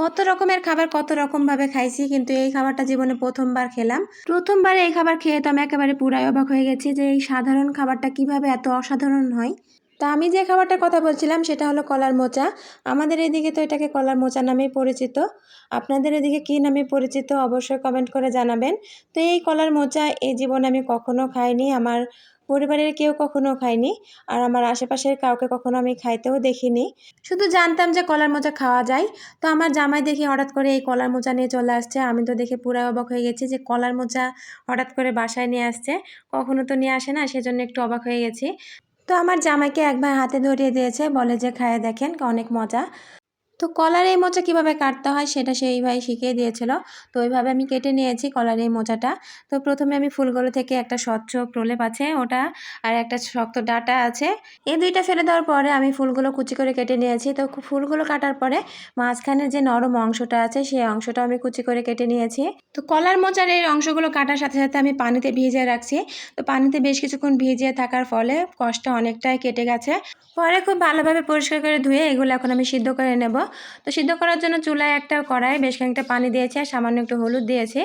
কত রকমের খাবার কত রকমভাবে খাইছি, কিন্তু এই খাবারটা জীবনে প্রথমবার খেলাম। প্রথমবার এই খাবার খেয়ে তো আমি একেবারে পুরাই অবাক হয়ে গেছি যে এই সাধারণ খাবারটা কীভাবে এত অসাধারণ হয়। তা আমি যে খাবারটার কথা বলছিলাম সেটা হলো কলার মোচা। আমাদের এদিকে তো এটাকে কলার মোচা নামেই পরিচিত। আপনাদের এদিকে কী নামে পরিচিত অবশ্যই কমেন্ট করে জানাবেন। তো এই কলার মোচা এই জীবনে আমি কখনো খাইনি। আমার পরিবারের কেউ কখনো খায়নি আর আমার আশেপাশের কাউকে কখনো আমি খাইতেও দেখিনি। শুধু জানতাম যে কলার মোচা খাওয়া যায়। তো আমার জামাই দেখি হঠাৎ করে এই কলার মোচা নিয়ে চলে আসছে। আমি তো দেখে পুরো অবাক হয়ে গেছি যে কলার মোচা হঠাৎ করে বাসায় নিয়ে আসছে। কখনো তো নিয়ে আসে না, সেজন্য একটু অবাক হয়ে গেছি। তো আমার জামাইকে একবার হাতে ধরিয়ে দিয়েছে, বলে যে, খায় দেখেন অনেক মজা। তো কলার এই মোচা কীভাবে কাটতে হয় সেটা সেই ভাই শিখিয়ে দিয়েছিল। তো ওইভাবে আমি কেটে নিয়েছি কলার এই মোচাটা তো প্রথমে আমি ফুলগুলো থেকে একটা স্বচ্ছ প্রলেপ আছে ওটা আর একটা শক্ত ডাটা আছে। এই দুইটা ফেলে দেওয়ার পরে আমি ফুলগুলো কুচি করে কেটে নিয়েছি। তো ফুলগুলো কাটার পরে মাঝখানের যে নরম অংশটা আছে সেই অংশটা আমি কুচি করে কেটে নিয়েছি। তো কলার মোচার এই অংশগুলো কাটার সাথে সাথে আমি পানিতে ভিজিয়ে রাখছি। তো পানিতে বেশ কিছুক্ষণ ভিজিয়ে থাকার ফলে কষ্ট অনেকটাই কেটে গেছে। পরে খুব ভালোভাবে পরিষ্কার করে ধুয়ে এগুলো এখন আমি সিদ্ধ করে নেব। তো সিদ্ধ করার জন্য চুলায় একটা কড়াই, বেশ খানিকটা পানি দিয়েছি আর সামান্য একটু হলুদ দিয়েছি।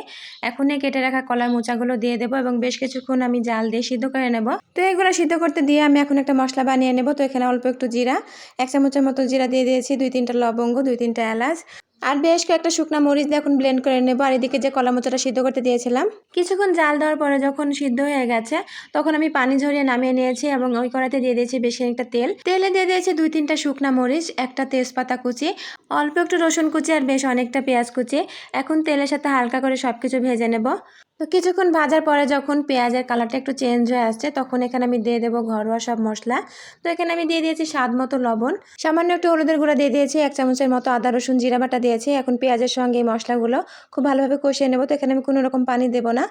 এখনই কেটে রাখা কলার মোচাগুলো দিয়ে দেবো এবং বেশ কিছুক্ষণ আমি জাল দিয়ে সিদ্ধ করে নেব। তো এগুলো সিদ্ধ করতে দিয়ে আমি এখন একটা মশলা বানিয়ে নেব। তো এখানে অল্প একটু জিরা, এক চামচের মতো জিরা দিয়ে দিয়েছি, দুই তিনটা লবঙ্গ, দুই তিনটা এলাচ। আর বেশ কয়েকটা শুকনো মরিচ দিয়ে এখন ব্লেন্ড করে নেব। আর এদিকে যে কলা মোচাটা সিদ্ধ করতে দিয়েছিলাম, কিছুক্ষণ জাল দেওয়ার পরে যখন সিদ্ধ হয়ে গেছে, তখন আমি পানি ঝরিয়ে নামিয়ে নিয়েছি এবং ওই কড়াতে দিয়ে দিয়েছি বেশি একটা তেল। তেলে দিয়ে দিয়েছি দুই তিনটা শুকনো মরিচ, একটা তেজপাতা কুচি, অল্প একটু রসুন কুচি আর বেশ অনেকটা পেঁয়াজ কুচি। এখন তেলের সাথে হালকা করে সব কিছু ভেজে নেব। তো কিছুক্ষণ ভাজার পরে যখন পেঁয়াজের কালারটা একটু চেঞ্জ হয়ে আসছে, তখন এখানে আমি দিয়ে দেবো ঘরোয়া সব মশলা। তো এখানে আমি দিয়ে দিয়েছি স্বাদ মতো লবণ। সামান্য একটু হলুদের গুঁড়া দিয়ে দিয়েছি, এক চামচের মতো আদা, রসুন, জিরা বাটা দিয়েছি। এখন পেঁয়াজের সঙ্গে এই মশলাগুলো খুব ভালোভাবে কষিয়ে নেব। তো এখানে আমি কোনো রকম পানি দেবো না।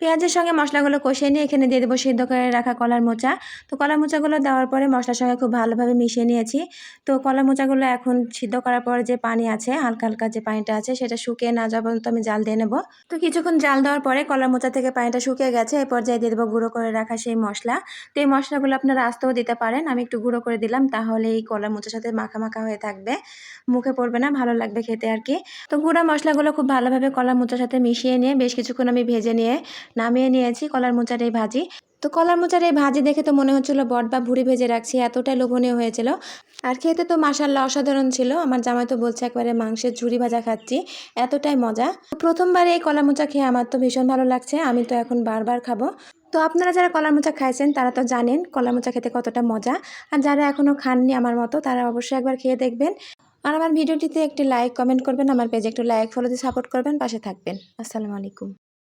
পেঁয়াজের সঙ্গে মশলাগুলো কষিয়ে নিয়ে এখানে দিয়ে দেবো সিদ্ধ করে রাখা কলার মোচা। তো কলার মোচাগুলো দেওয়ার পরে মশলার সঙ্গে খুব ভালোভাবে মিশিয়ে নিয়েছি। তো কলার মোচাগুলো এখন সিদ্ধ করার পরে যে পানি আছে, হালকা হালকা যে পানিটা আছে সেটা শুকিয়ে না যাওয়া পর্যন্ত আমি জাল দিয়ে নেব। তো কিছুক্ষণ জাল দেওয়ার পরে কলার মোচা থেকে পানিটা শুকিয়ে গেছে এই পর্যায়ে দিয়ে দেবো গুঁড়ো করে রাখা সেই মশলা। তো এই মশলাগুলো আপনারা আস্তেও দিতে পারেন, আমি একটু গুঁড়ো করে দিলাম, তাহলে এই কলার মোচার সাথে মাখা মাখা হয়ে থাকবে। মুখে পড়বে না, ভালো লাগবে খেতে আর কি। তো গুঁড়া মশলাগুলো খুব ভালোভাবে কলার মোচার সাথে মিশিয়ে নিয়ে বেশ কিছুক্ষণ আমি ভেজে নিয়ে নামিয়ে নিয়েছি কলার মোচার এই ভাজি। তো কলার মোচার এই ভাজি দেখে তো মনে হচ্ছিল, বট বা ভুড়ি ভেজে রাখছি, এতটাই লোভনীয় হয়েছিল। আর খেতে তো মাসাল্লাহ অসাধারণ ছিল। আমার জামাই তো বলছে একবারে মাংসের ঝুড়ি ভাজা খাচ্ছি, এতটাই মজা। প্রথমবার এই কলা মোচা খেয়ে আমার তো ভীষণ ভালো লাগছে, আমি তো এখন বারবার খাব। তো আপনারা যারা কলার মোচা খাইছেন, তারা তো জানেন কলার মোচা খেতে কতটা মজা। আর যারা এখনও খাননি আমার মতো, তারা অবশ্যই একবার খেয়ে দেখবেন। আর আমার ভিডিওটিতে একটি লাইক কমেন্ট করবেন, আমার পেজে একটু লাইক ফলো দিয়ে সাপোর্ট করবেন, পাশে থাকবেন। আসসালামু আলাইকুম।